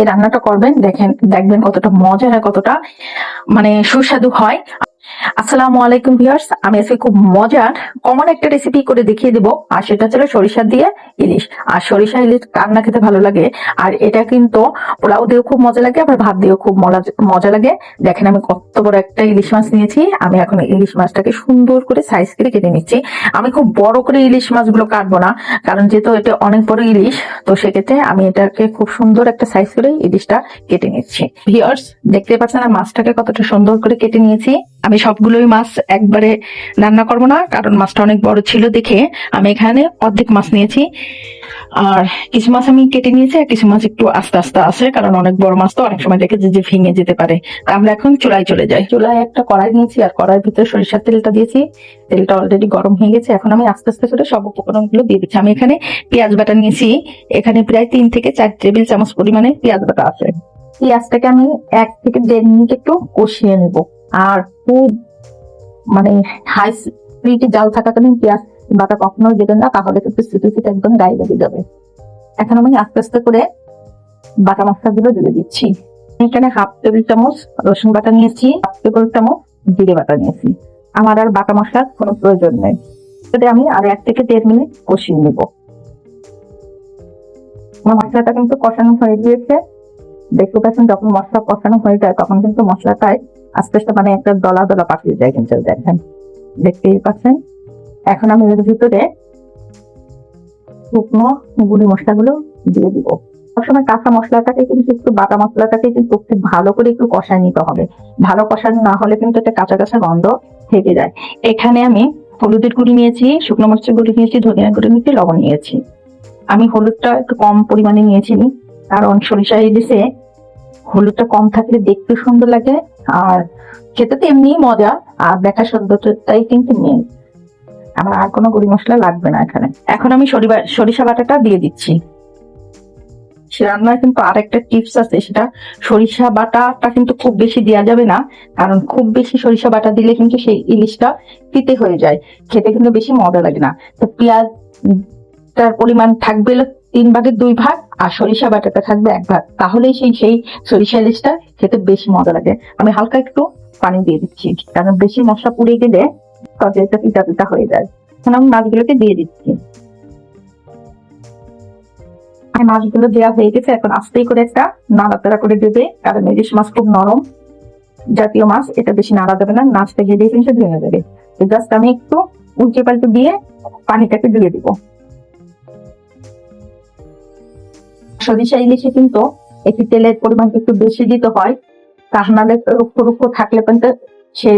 এই রান্নাটা করবেন দেখেন দেখবেন কতটা মজার আর কতটা মানে সুস্বাদু হয়। আসসালামু আলাইকুম ভিউয়ার্স, আমি আজকে খুব মজার কমন একটা রেসিপি করে দেখিয়ে দেবো। আর সেটা ছিল সরিষা দিয়ে ইলিশ। আর সরিষা ইলিশ রান্না খেতে ভালো লাগে? আর এটা কিন্তু পোলাও দিয়েও খুব মজা লাগে, আবার ভাত দিয়েও খুব মজা- লাগে। দেখেন আমি কত বড় একটা ইলিশ মাছ নিয়েছি। আমি এখন ইলিশ মাছটাকে সুন্দর করে সাইজ করে কেটে নিচ্ছি। আমি খুব বড় করে ইলিশ মাছগুলো কাটবো না, কারণ যেহেতু এটা অনেক বড় ইলিশ, তো সেক্ষেত্রে আমি এটাকে খুব সুন্দর একটা সাইজ করে ইলিশটা কেটে নিচ্ছি। ভিউয়ার্স, দেখতে পাচ্ছেন মাছটাকে কতটা সুন্দর করে কেটে নিয়েছি? আমি সবগুলোই মাছ একবারে রান্না করব না, কারণ মাছটা অনেক বড় ছিল দেখে আমি এখানে অর্ধেক মাছ নিয়েছি। আর কিছু মাছ আমি কেটে নিয়েছি আর কিছু মাছ একটু আস্তে আস্তে আছে, কারণ অনেক বড় মাছ তো অনেক সময় দেখে যে ভেঙে যেতে পারে। আমরা এখন চুলায় চলে যাই। চুলায় একটা কড়াই নিয়েছি আর কড়াইয়ের ভিতরে সরিষার তেলটা দিয়েছি। তেলটা অলরেডি গরম হয়ে গেছে, এখন আমি আস্তে আস্তে করে সব উপকরণগুলো দিয়ে দিচ্ছি। আমি এখানে পেঁয়াজ বাটা নিয়েছি। এখানে প্রায় তিন থেকে চার টেবিল চামচ পরিমাণে পেঁয়াজ বাটা আছে। পেঁয়াজটাকে আমি এক থেকে দেড় মিনিট একটু কষিয়ে নেব। আর খুব মানে হাই স্পিডে জাল থাকাকালীন পেঁয়াজ বাটা কখনো দেবেন না, তাহলে কিন্তু সিটি সিটি একদম গায়ে লেগে যাবে। এখন আমি আস্তে আস্তে করে বাটা মশলা গুলো দিয়ে দিচ্ছি। এখানে হাফ টেবিল চামচ রসুন বাটা নিয়েছি হাফ টেবিল চামচ জিরে বাটা নিয়েছি। আমার আর বাটা মশলার কোনো প্রয়োজন নেই। যদি আমি আর এক থেকে দেড় মিনিট কষিয়ে নেব। আমার মশলাটা কিন্তু কষানো হয়ে গিয়েছে। দেখতে পাচ্ছেন যখন মশলা কষানো হয়ে যায়, তখন কিন্তু মশলাটায় আস্তে আস্তে মানে একটা দলা দলা পাকিয়ে যায় কিন্তু দেখেন দেখতেই পাচ্ছেন? এখন আমি এর ভিতরে শুকনো গুঁড়ি মশলাগুলো দিয়ে দিব। সবসময় কাঁচা মশলাটাকে কিন্তু একটু বাটা মশলাটাকে কিন্তু খুব ভালো করে একটু কষায় নিতে হবে। ভালো কষানো না হলে কিন্তু একটা কাঁচা কাঁচা গন্ধ থেকে যায়। এখানে আমি হলুদের গুঁড়ি নিয়েছি, শুকনো মরিচের গুঁড়ি নিয়েছি ধনিয়া গুঁড়ি নিয়েছি, লবণ নিয়েছি। আমি হলুদটা একটু কম পরিমাণে নিয়েছি, কারণ সরিষা ইলিশে হলুদটা কম থাকলে দেখতে সুন্দর লাগে আর খেতে তো এমনিই মজা, আর দেখার সৌন্দর্যটাই কিন্তু মেন আমার আর কোনো গুঁড়ি মশলা লাগবে না এখানে। এখন আমি সরিষা বাটাটা দিয়ে দিচ্ছি। সে রান্নার কিন্তু আরেকটা টিপস আছে, সেটা সরিষা বাটাটা কিন্তু খুব বেশি দেওয়া যাবে না, কারণ খুব বেশি সরিষা বাটা দিলে কিন্তু সেই ইলিশটা তিতে হয়ে যায়। খেতে কিন্তু বেশি মজা লাগে না। তো পেঁয়াজ তার পরিমাণ থাকবে তিন ভাগের দুই ভাগ আর সরিষা বাটাটা থাকবে এক ভাগ। তাহলেই সেই সেই সরিষা ইলিশটা খেতে বেশি মজা লাগে। আমি হালকা একটু পানি দিয়ে দিচ্ছি, কারণ বেশি মশলা পুড়ে গেলে তরকারিটা পিতা পিতা হয়ে যায়। এখন আমি মাছগুলোকে দিয়ে দিচ্ছি। মাছগুলো দেওয়া হয়ে গেছে, এখন আস্তেই করে একটা নাড়াচাড়া করে দেবে, কারণ ইলিশ মাছ খুব নরম জাতীয় মাছ, এটা বেশি নাড়া দেবে না নাচতে গিয়ে কিন্তু ভেঙে যাবে জাস্ট আমি একটু উল্টে পাল্টে দিয়ে পানিটাকে দিয়ে দিব। সরিষা ইলিশে কিন্তু একটু তেলের পরিমাণ একটু বেশি দিতে হয়। তা নাহলে রুক্ষ রুক্ষ থাকলে কিন্তু সে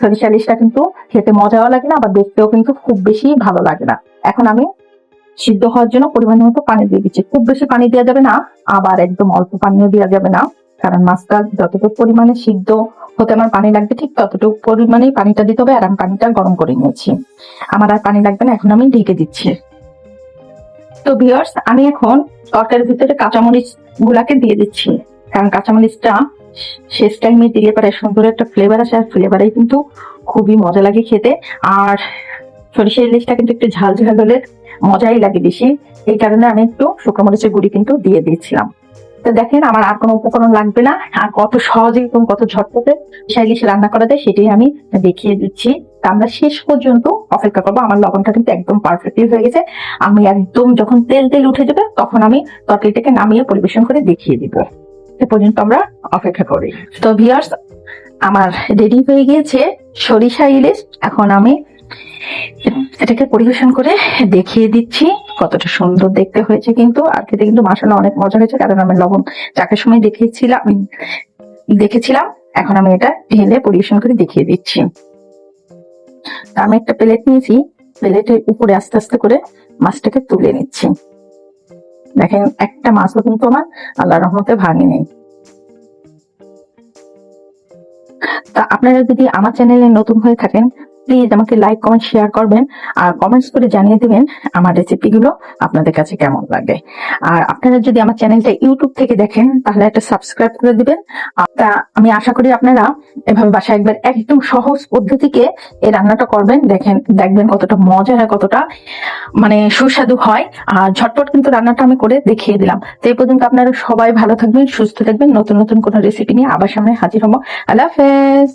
সরিষা ইলিশটা কিন্তু খেতে মজাও লাগে না, আবার দেখতেও কিন্তু খুব বেশি ভালো লাগে না। এখন আমি সিদ্ধ হওয়ার জন্য পরিমাণ মতো পানি দিয়ে দিচ্ছি। খুব বেশি পানি দেওয়া যাবে না, আবার একদম অল্প পানিও দেওয়া যাবে না, কারণ মাছটা যতটুকু পরিমাণে সিদ্ধ হতে আমার পানি লাগবে ঠিক ততটুকু পরিমাণেই পানিটা দিতে হবে, আর আমি পানিটা গরম করে নিয়েছি। আমার আর পানি লাগবে না, এখন আমি ঢেকে দিচ্ছি। তো ভিউয়ার্স আমি এখন তরকারির ভিতরে কাঁচামরিচ গুলাকে দিয়ে দিচ্ছি। কারণ কাঁচামরিচটা শেষ টাইমে দিলে পরে সুন্দর একটা ফ্লেভার আসে, আর ফ্লেভারে কিন্তু খুবই মজা লাগে খেতে। আর সরিষা ইলিশটা কিন্তু একটু ঝাল ঝাল হলে মজাই লাগে বেশি। এই কারণে আমি একটু শুকনো মরিচের গুঁড়ি কিন্তু দিয়ে দিয়েছিলাম। তো দেখেন, আমার আর কোনো উপকরণ লাগবে না। আর কত সহজে এবং কত ঝটপটে ইলিশ রান্না করা যায় সেটাই আমি দেখিয়ে দিচ্ছি। আমরা শেষ পর্যন্ত অপেক্ষা করব। আমার লবণটা কিন্তু একদম পারফেক্টলি হয়ে গেছে। আমি একদম যখন তেল তেল উঠে যাবে, তখন আমি তরকারিটাকে নামিয়ে পরিবেশন করে দেখিয়ে দিব। সে পর্যন্ত আমরা অপেক্ষা করি। তো ভিউয়ার্স আমার রেডি হয়ে গিয়েছে সরিষা ইলিশ। এখন আমি এটাকে পরিবেশন করে দেখিয়ে দিচ্ছি। কতটা সুন্দর দেখতে হয়েছে কিন্তু। আর খেতে কিন্তু মাসালা অনেক মজা হয়েছে, কারণ আমি লবণ চাকের সময় দেখিয়েছিলাম, দেখেছিলাম। এখন আমি এটা ঢেলে পরিবেশন করে দেখিয়ে দিচ্ছি। আমি একটা প্লেট নিয়েছি প্লেটের উপরে আস্তে আস্তে করে মাছটাকে তুলে নিচ্ছি। দেখেন, একটা মাছও কিন্তু আমার আল্লাহ রহমতে ভাঙে নেই। তা আপনারা যদি আমার চ্যানেলে নতুন হয়ে থাকেন প্লিজ আমাকে লাইক, কমেন্ট, শেয়ার করবেন আর কমেন্টস করে জানিয়ে দিবেন আমার রেসিপিগুলো আপনাদের কাছে কেমন লাগে। আর আপনারা যদি আমার চ্যানেলটা ইউটিউব থেকে দেখেন, তাহলে একটা সাবস্ক্রাইব করে দিবেন। আমি আশা করি আপনারা এভাবে বাসায় একবার একদম সহজ পদ্ধতিকে এই রান্নাটা করবেন। দেখেন, দেখবেন কতটা মজার আর কতটা মানে সুস্বাদু হয়। আর ঝটপট কিন্তু রান্নাটা আমি করে দেখিয়ে দিলাম। তো এই পর্যন্ত আপনারা সবাই ভালো থাকবেন, সুস্থ থাকবেন। নতুন নতুন কোনো রেসিপি নিয়ে আবার সামনে হাজির হব। আল্লাহ হাফেজ।